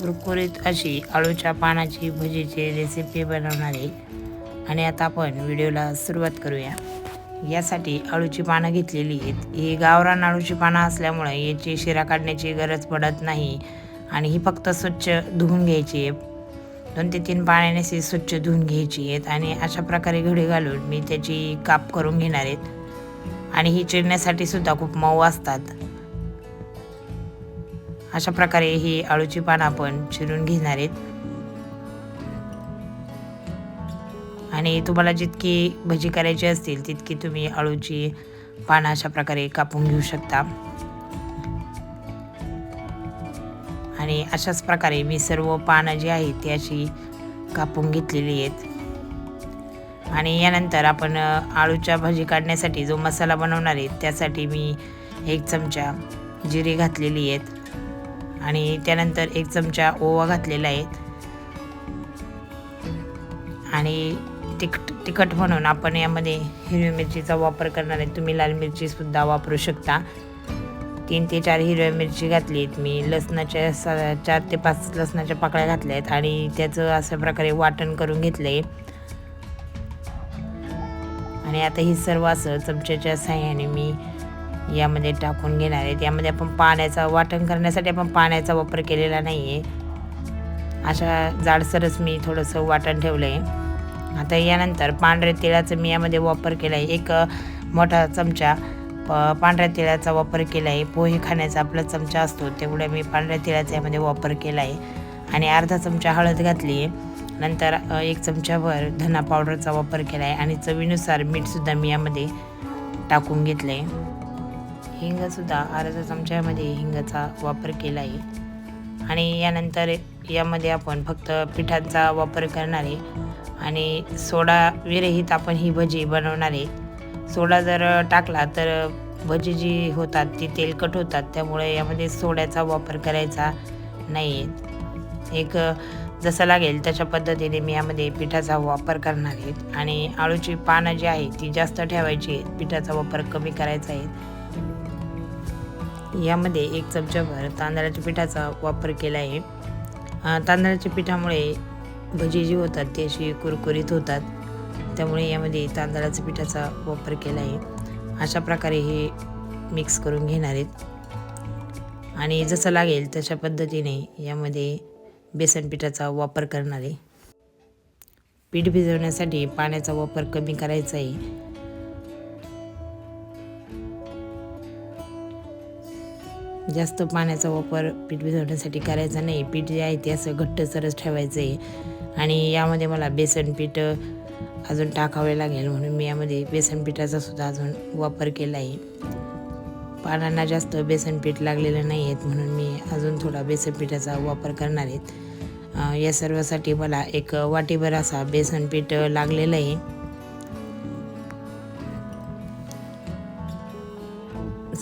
कुरकुरीत अशी आळूच्या पानाची भजीची रेसिपी बनवणार आहे. आणि आता आपण व्हिडिओला सुरुवात करूया. यासाठी आळूची पानं घेतलेली आहेत. ही गावरान आळूची पानं असल्यामुळे याची शिरा काढण्याची गरज पडत नाही. आणि ही फक्त स्वच्छ धुवून घ्यायची आहे. दोन ते तीन पाण्याने अशी स्वच्छ धुवून घ्यायची आहेत. आणि अशा प्रकारे घडी घालून मी त्याची काप करून घेणार आहेत. आणि ही चिरण्यासाठी सुद्धा खूप मऊ असतात. अशा प्रकारे ही आळूची पानं आपण चिरून घेणार आहेत. आणि तुम्हाला जितकी भजी करायची असतील तितकी तुम्ही आळूची पानं अशा प्रकारे कापून घेऊ शकता. आणि अशाच प्रकारे मी सर्व पानं जी आहेत ती अशी कापून घेतलेली आहेत. आणि यानंतर आपण आळूच्या भाजी काढण्यासाठी जो मसाला बनवणार आहे त्यासाठी मी एक चमचा जिरे घातलेली आहेत. आणि त्यानंतर एक चमचा ओवा घातलेला आहे. आणि तिखट तिखट म्हणून आपण यामध्ये हिरवी मिरचीचा वापर करणार आहे. तुम्ही लाल मिरचीसुद्धा वापरू शकता. तीन ते चार हिरव्या मिरची घातली आहेत मी. लसणाच्या सा चार ते पाच लसणाच्या पाकळ्या घातल्या आहेत आणि त्याचं अशा प्रकारे वाटण करून घेतलं आहे आणि आता ही सर्व असं चमच्याच्या साह्याने मी यामध्ये टाकून घेणार आहेत. यामध्ये आपण पाण्याचा वाटण करण्यासाठी आपण पाण्याचा वापर केलेला नाही आहे अशा जाडसरच मी थोडंसं वाटण ठेवलं आहे आता यानंतर पांढऱ्या तेलाचा मी यामध्ये वापर केला आहे एक मोठा चमचा प पांढऱ्या तेलाचा वापर केला आहे पोहे खाण्याचा आपला चमचा असतो तेवढा मी पांढऱ्या तेलाचा यामध्ये वापर केला आहे आणि अर्धा चमचा हळद घातली आहे नंतर एक चमच्यावर धना पावडरचा वापर केला आहे आणि चवीनुसार मीठसुद्धा मी यामध्ये टाकून घेतलं आहे हिंगसुद्धा अर्धा चमच्यामध्ये हिंगाचा वापर केला आहे. आणि यानंतर यामध्ये आपण फक्त पिठांचा वापर करणार आहे. आणि सोडा विरहित आपण ही भजी बनवणार आहे. सोडा जर टाकला तर भजी जी होतात ती तेलकट होतात. त्यामुळे यामध्ये सोड्याचा वापर करायचा नाही आहे एक जसं लागेल तशा पद्धतीने मी यामध्ये पिठाचा वापर करणार आहे. आणि आळूची पानं जी आहे ती जास्त ठेवायची आहेत. पिठाचा वापर कमी करायचा आहे. यामध्ये एक चमचाभर तांदळाच्या पिठाचा वापर केला आहे. तांदळाच्या पिठामुळे भजी जी होतात ती अशी कुरकुरीत होतात. त्यामुळे यामध्ये तांदळाच्या पिठाचा वापर केला आहे. अशा प्रकारे हे मिक्स करून घेणार आहेत. आणि जसं लागेल तशा पद्धतीने यामध्ये बेसन पिठाचा वापर करणार आहे. पीठ भिजवण्यासाठी पाण्याचा वापर कमी करायचा आहे. जास्त पाण्याचा वापर पीठ भिजवण्यासाठी करायचा नाही. पीठ जे आहे ते असं घट्टसरच ठेवायचं आहे आणि यामध्ये मला बेसन पीठ अजून टाकावे लागेल म्हणून मी यामध्ये बेसन पिठाचा सुद्धा अजून वापर केला आहे पानांना जास्त बेसन पीठ लागलेलं नाही आहेत म्हणून मी अजून थोडा बेसन पिठाचा वापर करणार आहेत या सर्वासाठी मला एक वाटीभर असा बेसन पीठ लागलेलं आहे.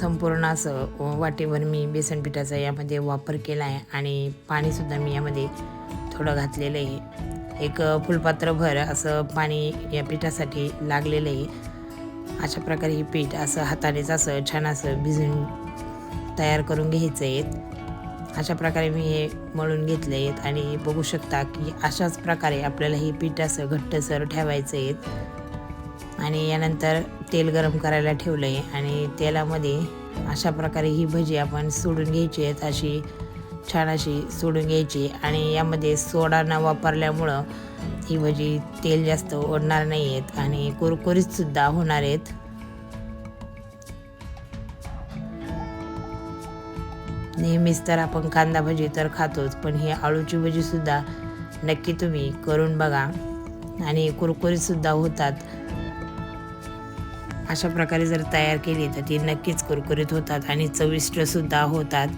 संपूर्ण असं वाटेवर मी बेसन पिठाचा यामध्ये वापर केला आहे आणि पाणीसुद्धा मी यामध्ये थोडं घातलेलं आहे. एक फुलपात्रभर असं पाणी या पिठासाठी लागलेलं आहे. अशा प्रकारे हे पीठ असं हातानेच असं छान असं भिजून तयार करून घ्यायचं आहे. अशा प्रकारे मी हे मळून घेतले आहेत आणि बघू शकता की अशाच प्रकारे आपल्याला हे पीठ असं घट्टसर ठेवायचं आहे. आणि यानंतर तेल गरम करायला ठेवलं आहे आणि तेलामध्ये अशा प्रकारे ही भजी आपण सोडून घ्यायची आहेत अशी छान अशी सोडून घ्यायची आणि यामध्ये सोडा न वापरल्यामुळं ही भजी तेल जास्त ओढणार नाही आहेत आणि कुरकुरीतसुद्धा होणार आहेत. नेहमीच तर आपण कांदा भजी तर खातोच पण ही आळूची भजीसुद्धा नक्की तुम्ही करून बघा. आणि कुरकुरीतसुद्धा होतात. अशा प्रकारे जर तयार केली तर ती नक्कीच कुरकुरीत होतात आणि चविष्टसुद्धा होतात.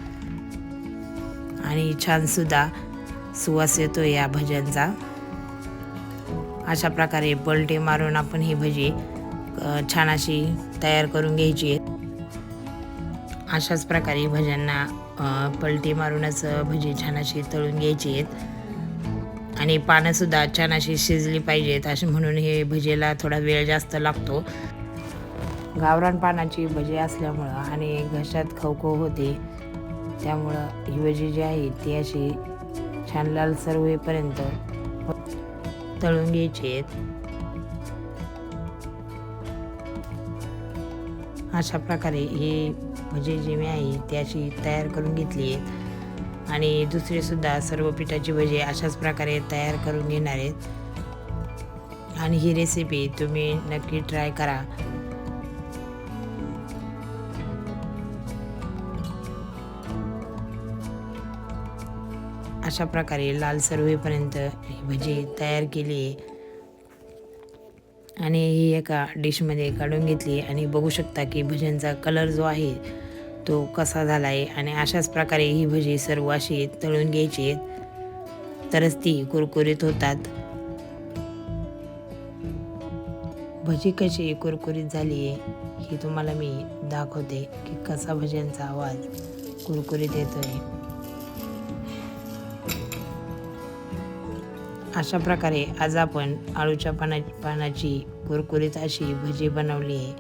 आणि छानसुद्धा सुवास येतो या भज्यांचा. अशा प्रकारे पलटी मारून आपण ही भजी छान अशी तयार करून घ्यायची. अशाच प्रकारे भज्यांना पलटी मारूनच भजी छान अशी तळून घ्यायची आहेत. आणि पानंसुद्धा छान अशी शिजली पाहिजेत असे म्हणून हे भजीला थोडा वेळ जास्त लागतो. गावरान पानाची भजी असल्यामुळं आणि घशात खवखव होते. त्यामुळं ही भजी जी आहे ती अशी छान लालसर होईपर्यंत तळून घ्यायची आहेत. अशा प्रकारे ही भजी जी मी आहे ती अशी तयार करून घेतली आहेत. आणि दुसरीसुद्धा सर्व पिठाची भजे अशाच प्रकारे तयार करून घेणार आहेत. आणि ही रेसिपी तुम्ही नक्की ट्राय करा. अशा प्रकारे लालसर होईपर्यंत ही भजी तयार केली. आहे आणि ही एका डिशमध्ये काढून घेतली. आणि बघू शकता की भज्यांचा कलर जो आहे तो कसा झाला आहे आणि अशाच प्रकारे ही भजी सर्व अशी तळून घ्यायची. तरच ती कुरकुरीत होतात. भजी कशी कुरकुरीत झाली आहे ही तुम्हाला मी दाखवते की कसा भज्यांचा आवाज कुरकुरीत येतो आहे अशा प्रकारे आज आपण आळूच्या पाना पानाची कुरकुरीत अशी भजी बनवली आहे.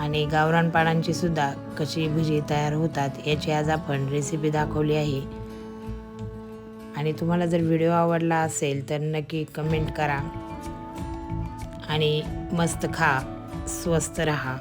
आणि गावरान पानांची सुद्धा कशी भजी तयार होतात याची आज आपण रेसिपी दाखवली आहे. आणि तुम्हाला जर व्हिडिओ आवडला असेल तर नक्की कमेंट करा. आणि मस्त खा स्वस्त रहा.